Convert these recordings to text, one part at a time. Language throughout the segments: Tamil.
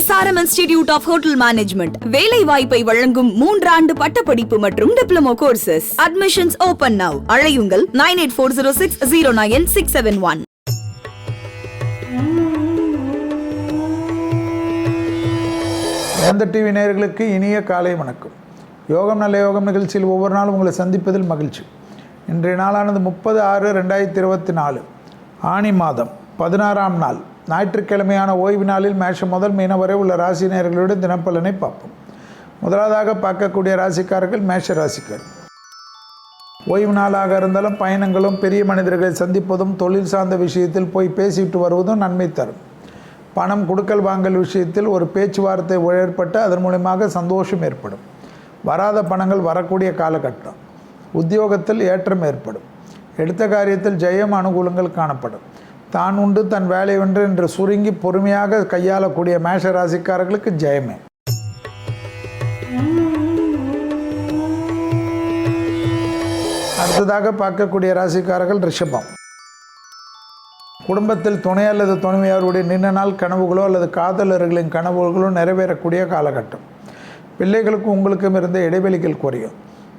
SRM institute of hotel management வேலை வாய்ப்பை வழங்கும் மூன்றாண்டு பட்டப்படிப்பு மற்றும் diploma courses admissions open now அழையுங்கள். Nine eight four zero six zero nine six seven one வேந்த டிவி நேயர்களுக்கு இனிய காலை வணக்கம். யோகம் நல்ல யோகம் நிகழ்ச்சியில் ஒவ்வொரு நாளும் உங்களை சந்திப்பதில் மகிழ்ச்சி. இன்றைய நாளானது முப்பது ஆறு ரெண்டாயிரத்தி இருபத்தி நாலு. ஆனி மாதம் பதினாறாம் நாள். ஞாயிற்றுக்கிழமையான ஓய்வு நாளில் மேஷம் முதல் மீன வரை உள்ள ராசி நேயர்களுடைய தினப்பலனை பார்ப்போம். முதலாவதாக பார்க்கக்கூடிய ராசிக்காரர்கள் மேஷ ராசிக்கார். ஓய்வு நாளாக இருந்தாலும் பயணங்களும் பெரிய மனிதர்களை சந்திப்பதும் தொழில் சார்ந்த விஷயத்தில் போய் பேசிட்டு வருவதும் நன்மை தரும். பணம் கொடுக்கல் வாங்கல் விஷயத்தில் ஒரு பேச்சுவார்த்தை ஏற்பட்டு அதன் மூலயமாக சந்தோஷம் ஏற்படும். வராத பணங்கள் வரக்கூடிய காலகட்டம். உத்தியோகத்தில் ஏற்றம் ஏற்படும். எடுத்த காரியத்தில் ஜெயம் அனுகூலங்கள் காணப்படும். தான் உண்டு தன் வேலை ஒன்று என்று சுருங்கி பொறுமையாக கையாளக்கூடிய மேஷ ராசிக்காரர்களுக்கு ஜெயமே. அடுத்ததாக பார்க்கக்கூடிய ராசிக்காரர்கள் ரிஷபம். குடும்பத்தில் துணை அல்லது துணைவியாருடைய நின்ன நாள் கனவுகளோ அல்லது காதலர்களின் கனவுகளோ நிறைவேறக்கூடிய காலகட்டம். பிள்ளைகளுக்கும் உங்களுக்கும் இருந்த இடைவெளிகள் குறையும்.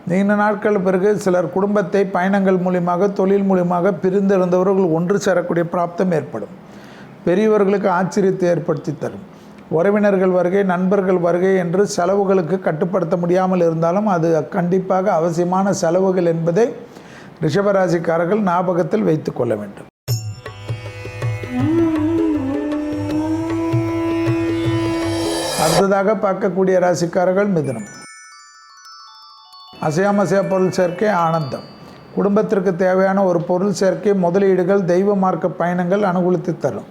நீண்ட நாட்கள் பிறகு சிலர் குடும்பத்தை பயணங்கள் மூலியமாக தொழில் மூலியமாக பிரிந்திருந்தவர்கள் ஒன்று சேரக்கூடிய பிராப்தம் ஏற்படும். பெரியவர்களுக்கு ஆச்சரியத்தை ஏற்படுத்தி தரும். உறவினர்கள் வருகை நண்பர்கள் வருகை என்று செலவுகளுக்கு கட்டுப்படுத்த முடியாமல் இருந்தாலும் அது கண்டிப்பாக அவசியமான செலவுகள் என்பதை ரிஷபராசிக்காரர்கள் ஞாபகத்தில் வைத்து கொள்ள வேண்டும். அடுத்ததாக பார்க்கக்கூடிய ராசிக்காரர்கள் மிதுனம். அசையாமசைய பொருள் சேர்க்கை ஆனந்தம். குடும்பத்திற்கு தேவையான ஒரு பொருள் சேர்க்கை முதலீடுகள் தெய்வ மார்க்க பயணங்கள் அனுகூலித்து தரும்.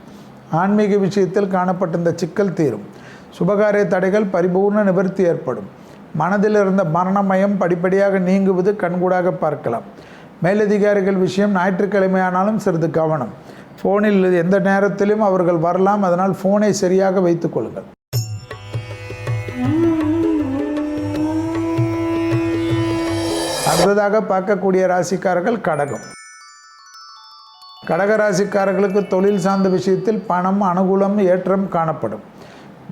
ஆன்மீக விஷயத்தில் காணப்பட்ட இந்த சிக்கல் தீரும். சுபகாரிய தடைகள் பரிபூர்ண நிவர்த்தி ஏற்படும். மனதில் இருந்த மரணமயம் படிப்படியாக நீங்குவது கண்கூடாக பார்க்கலாம். மேலதிகாரிகள் விஷயம் ஞாயிற்றுக்கிழமையானாலும் சிறிது கவனம். ஃபோனில் எந்த நேரத்திலும் அவர்கள் வரலாம் அதனால் ஃபோனை சரியாக வைத்துக் அடுத்ததாக பார்க்கக்கூடிய ராசிக்காரர்கள் கடகம். கடக ராசிக்காரர்களுக்கு தொழில் சார்ந்த விஷயத்தில் பணம் அனுகூலம் ஏற்றம் காணப்படும்.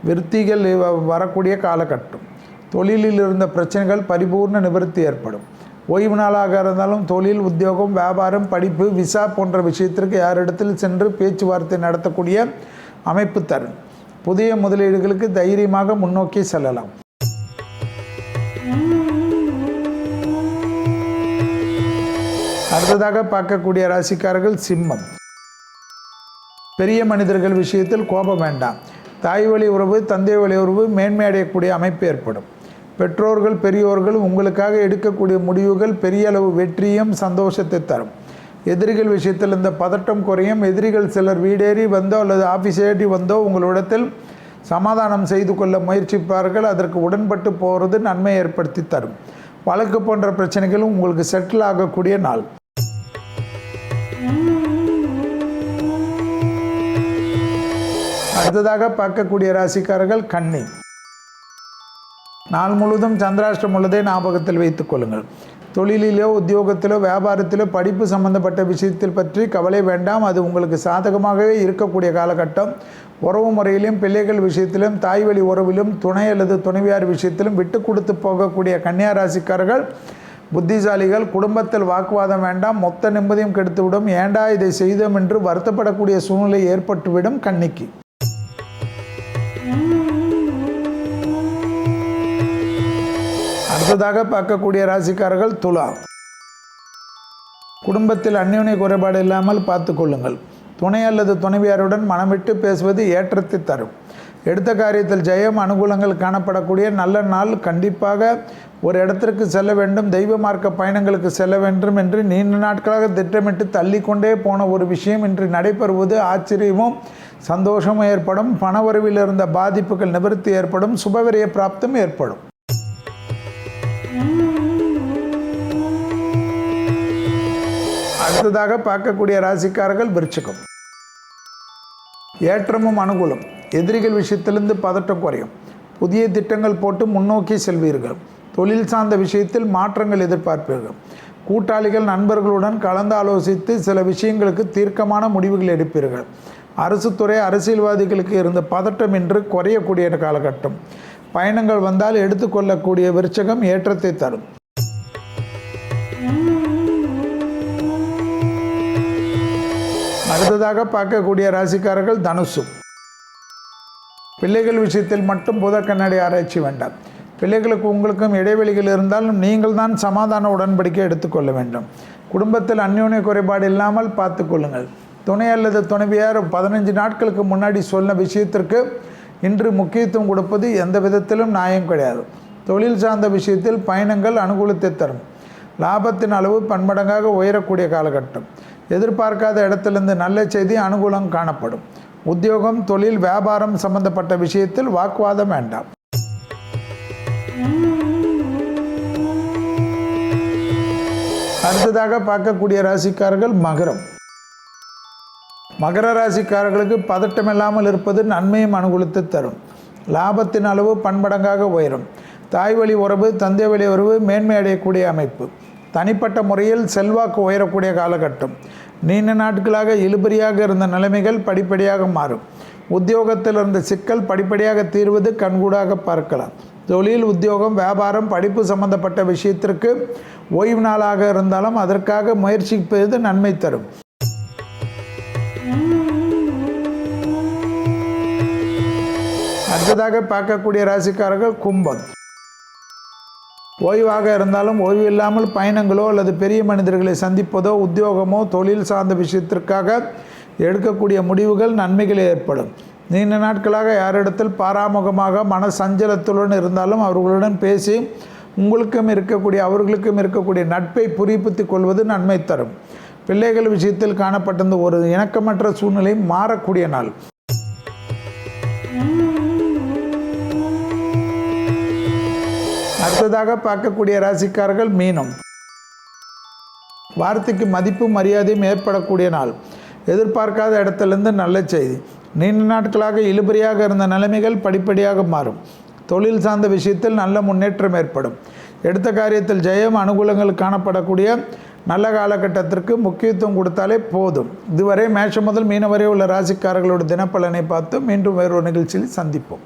விருத்திகள் வ- வரக்கூடிய காலகட்டம். தொழிலில் இருந்த பிரச்சனைகள் பரிபூர்ண நிவர்த்தி ஏற்படும். ஓய்வு நாளாக இருந்தாலும் தொழில் உத்தியோகம் வியாபாரம் படிப்பு விசா போன்ற விஷயத்திற்கு யாரிடத்தில் சென்று பேச்சுவார்த்தை நடத்தக்கூடிய அமைப்பு தரும். புதிய முதலீடுகளுக்கு தைரியமாக முன்னோக்கி செல்லலாம். அடுத்ததாக பார்க்கக்கூடிய ராசிக்காரர்கள் சிம்மம். பெரிய மனிதர்கள் விஷயத்தில் கோபம் வேண்டாம். தாய் வழி உறவு தந்தை வழி உறவு மேன்மை அடையக்கூடிய அமைப்பு ஏற்படும். பெற்றோர்கள் பெரியோர்கள் உங்களுக்காக எடுக்கக்கூடிய முடிவுகள் பெரிய அளவு வெற்றியும் சந்தோஷத்தை தரும். எதிரிகள் விஷயத்தில் இந்த பதட்டம் குறையும். எதிரிகள் சிலர் வீடேறி வந்தோ அல்லது ஆஃபீஸ் ஏறி வந்தோ உங்களிடத்தில் சமாதானம் செய்து கொள்ள முயற்சிப்பார்கள். அதற்கு உடன்பட்டு போகிறது நன்மை ஏற்படுத்தி தரும். வழக்கு போன்ற பிரச்சனைகளும் உங்களுக்கு செட்டில் ஆகக்கூடிய நாள். அடுத்ததாக பார்க்கக்கூடிய ராசிக்காரர்கள் கன்னி. நாள் முழுவதும் சந்திராஷ்டம் உள்ளதை ஞாபகத்தில் வைத்துக் கொள்ளுங்கள். தொழிலிலோ உத்தியோகத்திலோ வியாபாரத்திலோ படிப்பு சம்பந்தப்பட்ட விஷயத்தில் பற்றி கவலை வேண்டாம். அது உங்களுக்கு சாதகமாகவே இருக்கக்கூடிய காலகட்டம். உறவு முறையிலும் பிள்ளைகள் விஷயத்திலும் தாய் வழி உறவிலும் துணை அல்லது துணைவியார் விஷயத்திலும் விட்டு கொடுத்து போகக்கூடிய கன்னியா ராசிக்காரர்கள் புத்திசாலிகள் குடும்பத்தில் வாக்குவாதம் வேண்டாம். மொத்த நிம்மதியும் கெடுத்துவிடும். ஏண்டா இதை செய்தோம் என்று வருத்தப்படக்கூடிய சூழ்நிலை ஏற்பட்டுவிடும் கன்னிக்கு. அடுத்ததாக பார்க்கக்கூடிய ராசிக்காரர்கள் துலா குடும்பத்தில் அந்யோன்ய குறைபாடு இல்லாமல் பார்த்து கொள்ளுங்கள். துணை அல்லது துணைவியாருடன் மனமிட்டு பேசுவது ஏற்றத்தை தரும். எடுத்த காரியத்தில் ஜெயம் அனுகூலங்கள் காணப்படக்கூடிய நல்ல நாள் கண்டிப்பாக ஒரு இடத்திற்கு செல்ல வேண்டும். தெய்வ மார்க்க பயணங்களுக்கு செல்ல வேண்டும் என்று நீண்ட நாட்களாக திட்டமிட்டு தள்ளிக்கொண்டே போன ஒரு விஷயம். இன்று நடைபெறுவது ஆச்சரியமும் சந்தோஷமும் ஏற்படும். பணவரவில் இருந்த பாதிப்புகள் நிவர்த்தி ஏற்படும். சுபவிரிய பிராப்தம் ஏற்படும். அடுத்ததாக பார்க்கக்கூடிய ராசிக்காரர்கள் விருச்சிகம். ஏற்றமும் அனுகூலம். எதிரிகள் விஷயத்திலிருந்து பதட்டம் குறையும். புதிய திட்டங்கள் போட்டு முன்னோக்கி செல்வீர்கள். தொழில் சார்ந்த விஷயத்தில் மாற்றங்கள் எதிர்பார்ப்பீர்கள். கூட்டாளிகள் நண்பர்களுடன் கலந்து ஆலோசித்து சில விஷயங்களுக்கு தீர்க்கமான முடிவுகள் எடுப்பீர்கள். அரசு துறை அரசியல்வாதிகளுக்கு இருந்த பதட்டம் இன்று குறையக்கூடிய காலகட்டம். பயணங்கள் வந்தால் எடுத்துக்கொள்ளக்கூடிய விருச்சகம் ஏற்றத்தை தரும். அடுத்ததாக பார்க்கக்கூடிய ராசிக்காரர்கள் தனுசு. பிள்ளைகள் விஷயத்தில் மட்டும் புத கண்ணாடி ஆராய்ச்சி வேண்டாம். பிள்ளைகளுக்கு உங்களுக்கும் இடைவெளிகள் இருந்தாலும் நீங்கள் தான் சமாதான உடன்படிக்கை எடுத்துக்கொள்ள வேண்டும். குடும்பத்தில் அந்யோன்ய குறைபாடு இல்லாமல் பார்த்து கொள்ளுங்கள். துணை அல்லது துணைவியார் பதினஞ்சு நாட்களுக்கு முன்னாடி சொன்ன விஷயத்திற்கு இன்று முக்கியத்துவம் கொடுப்பது எந்த விதத்திலும் நியாயம் கிடையாது. தொழில் சார்ந்த விஷயத்தில் பயணங்கள் அனுகூலத்தை தரும். லாபத்தின் அளவு பன்மடங்காக உயரக்கூடிய காலகட்டம். எதிர்பார்க்காத இடத்திலிருந்து நல்ல செய்தி அனுகூலம் காணப்படும். உத்தியோகம் தொழில் வியாபாரம் சம்பந்தப்பட்ட விஷயத்தில் வாக்குவாதம் வேண்டாம். அடுத்ததாக பார்க்கக்கூடிய ராசிக்காரர்கள் மகரம். மகர ராசிக்காரர்களுக்கு பதட்டம் இல்லாமல் இருப்பது நன்மையும் அனுகூலத்தை தரும். லாபத்தின் அளவு பன்மடங்காக உயரும். தாய் வழி உறவு தந்தை வழி உறவு மேன்மை அடையக்கூடிய அமைப்பு. தனிப்பட்ட முறையில் செல்வாக்கு உயரக்கூடிய காலகட்டம். நீண்ட நாட்களாக இழுபறியாக இருந்த நிலைமைகள் படிப்படியாக மாறும். உத்தியோகத்தில் இருந்த சிக்கல் படிப்படியாக தீர்வது கண்கூடாக பார்க்கலாம். தொழில் உத்தியோகம் வியாபாரம் படிப்பு சம்பந்தப்பட்ட விஷயத்திற்கு ஓய்வு நாளாக இருந்தாலும் அதற்காக முயற்சிப்பது நன்மை தரும். அடுத்ததாக பார்க்கக்கூடிய ராசிக்காரர்கள் கும்பம். ஓய்வாக இருந்தாலும் ஓய்வு இல்லாமல் பயணங்களோ அல்லது பெரிய மனிதர்களை சந்திப்பதோ உத்தியோகமோ தொழில் சார்ந்த விஷயத்திற்காக எடுக்கக்கூடிய முடிவுகள் நன்மைகள் ஏற்படும். நீண்ட நாட்களாக யாரிடத்தில் பாராமுகமாக மன சஞ்சலத்துடன் இருந்தாலும் அவர்களுடன் பேசி உங்களுக்கும் இருக்கக்கூடிய அவர்களுக்கும் இருக்கக்கூடிய நட்பை புரிப்பித்துக் கொள்வது நன்மை தரும். பிள்ளைகள் விஷயத்தில் காணப்பட்டிருந்த ஒரு இணக்கமற்ற சூழ்நிலை மாறக்கூடிய நாள். அடுத்ததாக பார்க்கக்கூடிய ராசிக்காரர்கள் மீனம். வார்த்தைக்கு மதிப்பு மரியாதையும் ஏற்படக்கூடிய நாள். எதிர்பார்க்காத இடத்துலேருந்து நல்ல செய்தி. நீண்ட நாட்களாக இழுபறியாக இருந்த நிலைமைகள் படிப்படியாக மாறும். தொழில் சார்ந்த விஷயத்தில் நல்ல முன்னேற்றம் ஏற்படும். எடுத்த காரியத்தில் ஜெயம் அனுகூலங்கள் காணப்படக்கூடிய நல்ல காலகட்டத்திற்கு முக்கியத்துவம் கொடுத்தாலே போதும். இதுவரை மேஷம் முதல் மீனவரை உள்ள ராசிக்காரர்களோட தினப்பலனை பார்த்து மீண்டும் வேறொரு நிகழ்ச்சியில் சந்திப்போம்.